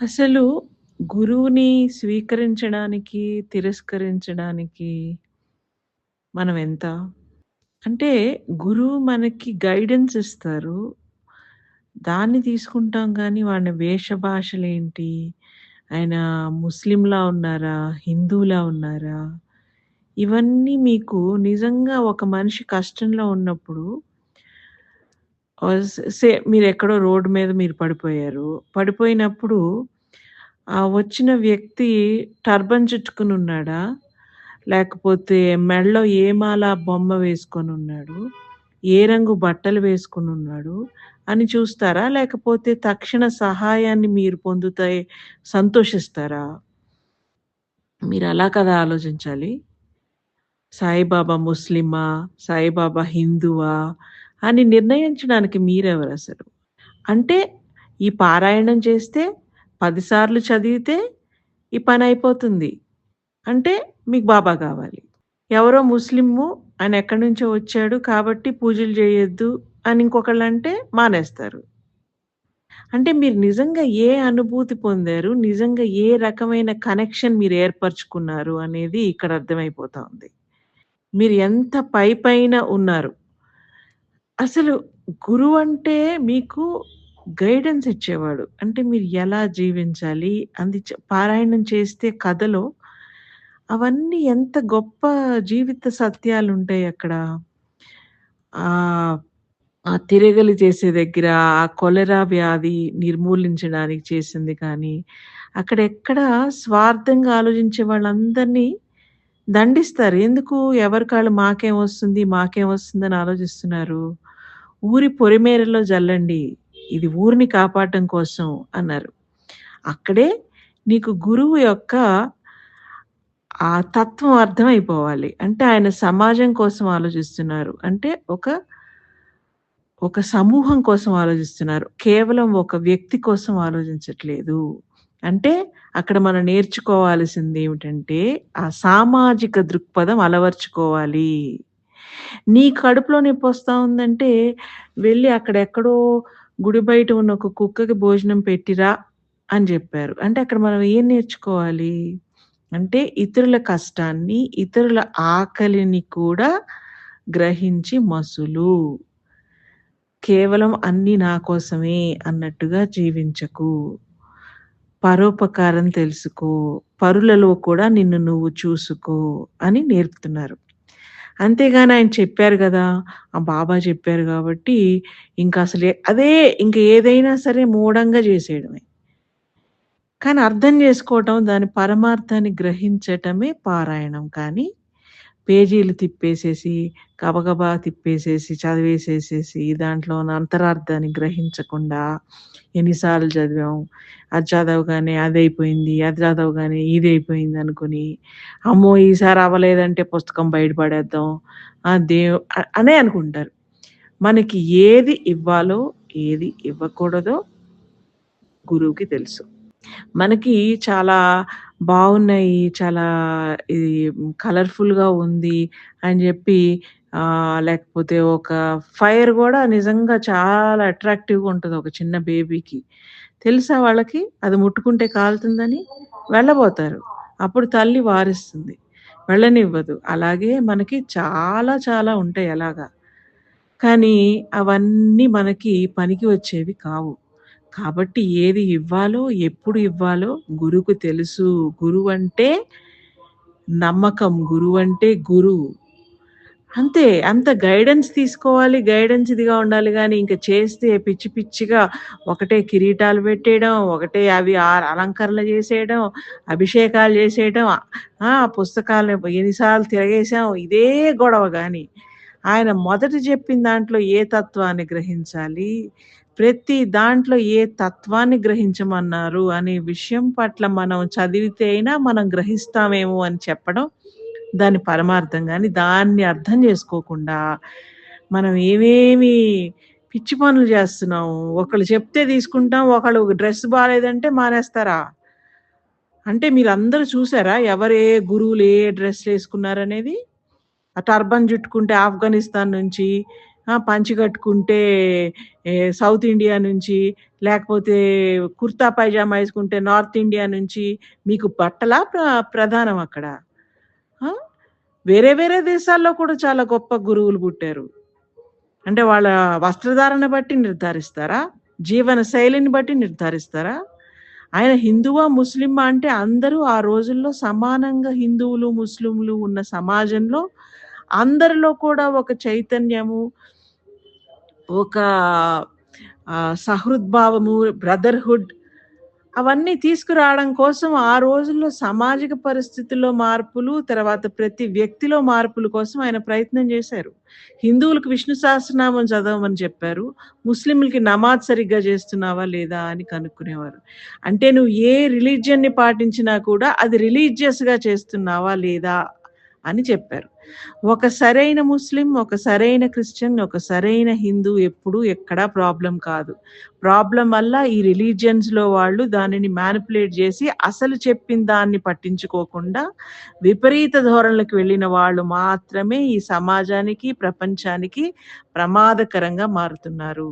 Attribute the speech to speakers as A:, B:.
A: అసలు గురువుని స్వీకరించడానికి, తిరస్కరించడానికి మనం ఎంత? అంటే గురువు మనకి గైడెన్స్ ఇస్తారు. దాన్ని తీసుకుంటాం గానీ, వాడి వేష భాషలేంటి? ఆయన ముస్లింలా ఉన్నారా? హిందువులా ఉన్నారా? ఇవన్నీ మీకు నిజంగా ఒక మనిషి కష్టంలో ఉన్నప్పుడు సే మీరు ఎక్కడో రోడ్డు మీద మీరు పడిపోయారు. పడిపోయినప్పుడు ఆ వచ్చిన వ్యక్తి టర్బన్ చుట్టుకుని ఉన్నాడా లేకపోతే మెడలో ఏమాల బొమ్మ వేసుకొని ఉన్నాడు ఏ రంగు బట్టలు వేసుకొనున్నాడు? అని చూస్తారా? లేకపోతే తక్షణ సహాయాన్ని మీరు పొందుతాయి సంతోషిస్తారా? మీరు అలా కదా ఆలోచించాలి. సాయిబాబా ముస్లిమా? సాయిబాబా హిందువా? అని నిర్ణయించడానికి మీరెవరసలు? అంటే ఈ పారాయణం చేస్తే పదిసార్లు చదివితే ఈ పని అయిపోతుంది అంటే మీకు బాబా కావాలి ఎవరో ముస్లిము ఆయన ఎక్కడి నుంచో వచ్చాడు కాబట్టి పూజలు చేయొద్దు అని ఇంకొకళ్ళంటే మానేస్తారు. అంటే మీరు నిజంగా ఏ అనుభూతి పొందారు? నిజంగా ఏ రకమైన కనెక్షన్ మీరు ఏర్పరచుకున్నారు అనేది ఇక్కడ అర్థమైపోతా ఉంది. మీరు ఎంత పైపైన ఉన్నారు. అసలు గురువు అంటే మీకు గైడెన్స్ ఇచ్చేవాడు. అంటే మీరు ఎలా జీవించాలి? అది పారాయణం చేస్తే కథలో అవన్నీ ఎంత గొప్ప జీవిత సత్యాలు ఉంటాయి అక్కడ. ఆ తిరగలి చేసే దగ్గర, ఆ కొలెరా వ్యాధి నిర్మూలించడానికి చేసింది కానీ, అక్కడెక్కడ స్వార్థంగా ఆలోచించే వాళ్ళందరినీ దండిస్తారు. ఎందుకు? ఎవరి కాళ్ళు మాకేం వస్తుంది? మాకేం వస్తుందని ఆలోచిస్తున్నారు. ఊరి పొరిమేరలో జల్లండి. ఇది ఊరిని కాపాడటం కోసం అన్నారు. అక్కడే నీకు గురువు యొక్క ఆ తత్వం అర్థమైపోవాలి. అంటే ఆయన సమాజం కోసం ఆలోచిస్తున్నారు. అంటే ఒక ఒక సమూహం కోసం ఆలోచిస్తున్నారు. కేవలం ఒక వ్యక్తి కోసం ఆలోచించట్లేదు. అంటే అక్కడ మనం నేర్చుకోవాల్సిందేమిటంటే, ఆ సామాజిక దృక్పథం అలవర్చుకోవాలి నీ కడుపులో నొప్పొస్తా ఉందంటే, వెళ్ళి అక్కడెక్కడో గుడి బయట ఉన్న ఒక కుక్కకి భోజనం పెట్టిరా అని చెప్పారు అంటే అక్కడ మనం ఏం నేర్చుకోవాలి? అంటే ఇతరుల కష్టాన్ని, ఇతరుల ఆకలిని కూడా గ్రహించి మసులు. కేవలం అన్ని నా కోసమే అన్నట్టుగా జీవించకు. పరోపకారం తెలుసుకో. పరులలో కూడా నిన్ను నువ్వు చూసుకో అని నేర్పుతున్నారు. అంతేగాని ఆయన చెప్పారు కదా ఆ బాబా చెప్పారు కాబట్టి ఇంకా అసలే అదే ఇంక ఏదైనా సరే మూఢంగా చేసేయడమే కానీ అర్థం చేసుకోవటం దాని పరమార్థాన్ని గ్రహించటమే పారాయణం. కానీ పేజీలు తిప్పేసేసి, గబగబా తిప్పేసేసి, చదివేసేసేసి, దాంట్లో ఉన్న అంతరార్థాన్ని గ్రహించకుండా ఎన్నిసార్లు చదివాం. అది చదవగానే అదయిపోయింది. అది చదవగానే ఇది అయిపోయింది అనుకుని, అమ్మో! ఈసారి అవ్వలేదంటే పుస్తకం బయటపడేద్దాం దే అనే అనుకుంటారు. మనకి ఏది ఇవ్వాలో, ఏది ఇవ్వకూడదో గురువుకి తెలుసు. మనకి చాలా బాగున్నాయి చాలా ఇది కలర్‌ఫుల్‌గా ఉంది అని చెప్పి లేకపోతే ఒక ఫైర్ కూడా నిజంగా చాలా అట్రాక్టివ్‌గా ఉంటుంది ఒక చిన్న బేబీకి. తెలుసా వాళ్ళకి అది ముట్టుకుంటే కాలుతుందని? వెళ్ళబోతారు. అప్పుడు తల్లి వారిస్తుంది. వెళ్ళనివ్వదు. అలాగే మనకి చాలా చాలా ఉంటాయి అలాగా. కానీ అవన్నీ మనకి పనికి వచ్చేవి కావు. కాబట్టి ఏది ఇవ్వాలో, ఎప్పుడు ఇవ్వాలో గురువుకు తెలుసు. గురువు అంటే నమ్మకం. గురువంటే గురువు. అంతే. అంత గైడెన్స్ తీసుకోవాలి. గైడెన్స్ ఇదిగా ఉండాలి కానీ ఇంకా చేస్తే పిచ్చి పిచ్చిగా ఒకటే కిరీటాలు పెట్టేయడం, ఒకటే అవి ఆ అలంకరణలు చేసేయడం అభిషేకాలు చేసేయడం ఆ! పుస్తకాలు ఎన్నిసార్లు తిరగేసాం. ఇదే గొడవ కానీ ఆయన మొదట చెప్పిన దాంట్లో ఏ తత్వాన్ని గ్రహించాలి, ప్రతి దాంట్లో ఏ తత్వాన్ని గ్రహించమన్నారు అనే విషయం పట్ల మనం చదివితే అయినా మనం గ్రహిస్తామేమో అని చెప్పడం దాని పరమార్థం కానీ దాన్ని అర్థం చేసుకోకుండా మనం ఏమేమి పిచ్చి పనులు చేస్తున్నాము ఒకళ్ళు చెప్తే తీసుకుంటాం. ఒకళ్ళు డ్రెస్ బాగాలేదంటే మానేస్తారా? అంటే మీరు అందరూ చూసారా? ఎవరే గురువులు ఏ డ్రెస్‌లేసుకున్నారనేది? ఆ టర్బన్ చుట్టుకుంటే ఆఫ్ఘనిస్తాన్ నుంచి పంచి కట్టుకుంటే సౌత్ ఇండియా నుంచి, లేకపోతే కుర్తా పైజామా వేసుకుంటే నార్త్ ఇండియా నుంచి మీకు బట్టలా ప్ర ప్రధానం అక్కడ? వేరే వేరే దేశాల్లో కూడా చాలా గొప్ప గురువులు పుట్టారు. అంటే వాళ్ళ వస్త్రధారణ బట్టి నిర్ధారిస్తారా? జీవన శైలిని బట్టి నిర్ధారిస్తారా? ఆయన హిందువా? ముస్లిమా? అంటే అందరూ ఆ రోజుల్లో సమానంగా హిందువులు, ముస్లింలు ఉన్న సమాజంలో అందరిలో కూడా ఒక చైతన్యము ఒక సహృద్భావము, బ్రదర్‌హుడ్ అవన్నీ తీసుకురావడం కోసం ఆ రోజుల్లో సామాజిక పరిస్థితుల్లో మార్పులు, తర్వాత ప్రతి వ్యక్తిలో మార్పుల కోసం ఆయన ప్రయత్నం చేశారు. హిందువులకు విష్ణు సహస్రనామం చదవమని చెప్పారు. ముస్లింలకి నమాజ్ సరిగ్గా చేస్తున్నావా లేదా అని కనుక్కునేవారు. అంటే నువ్వు ఏ రిలీజియన్ని పాటించినా కూడా అది రిలీజియస్‌గా చేస్తున్నావా లేదా అని చెప్పారు. ఒక సరైన ముస్లిం, ఒక సరైన క్రిస్టియన్, ఒక సరైన హిందూ ఎప్పుడు ఎక్కడా ప్రాబ్లం కాదు. ప్రాబ్లం వల్ల ఈ రిలీజియన్స్లో వాళ్ళు దానిని మ్యానిపులేట్ చేసి అసలు చెప్పిన దాన్ని పట్టించుకోకుండా విపరీత ధోరణులకు వెళ్ళిన వాళ్ళు మాత్రమే ఈ సమాజానికి, ప్రపంచానికి ప్రమాదకరంగా మారుతున్నారు.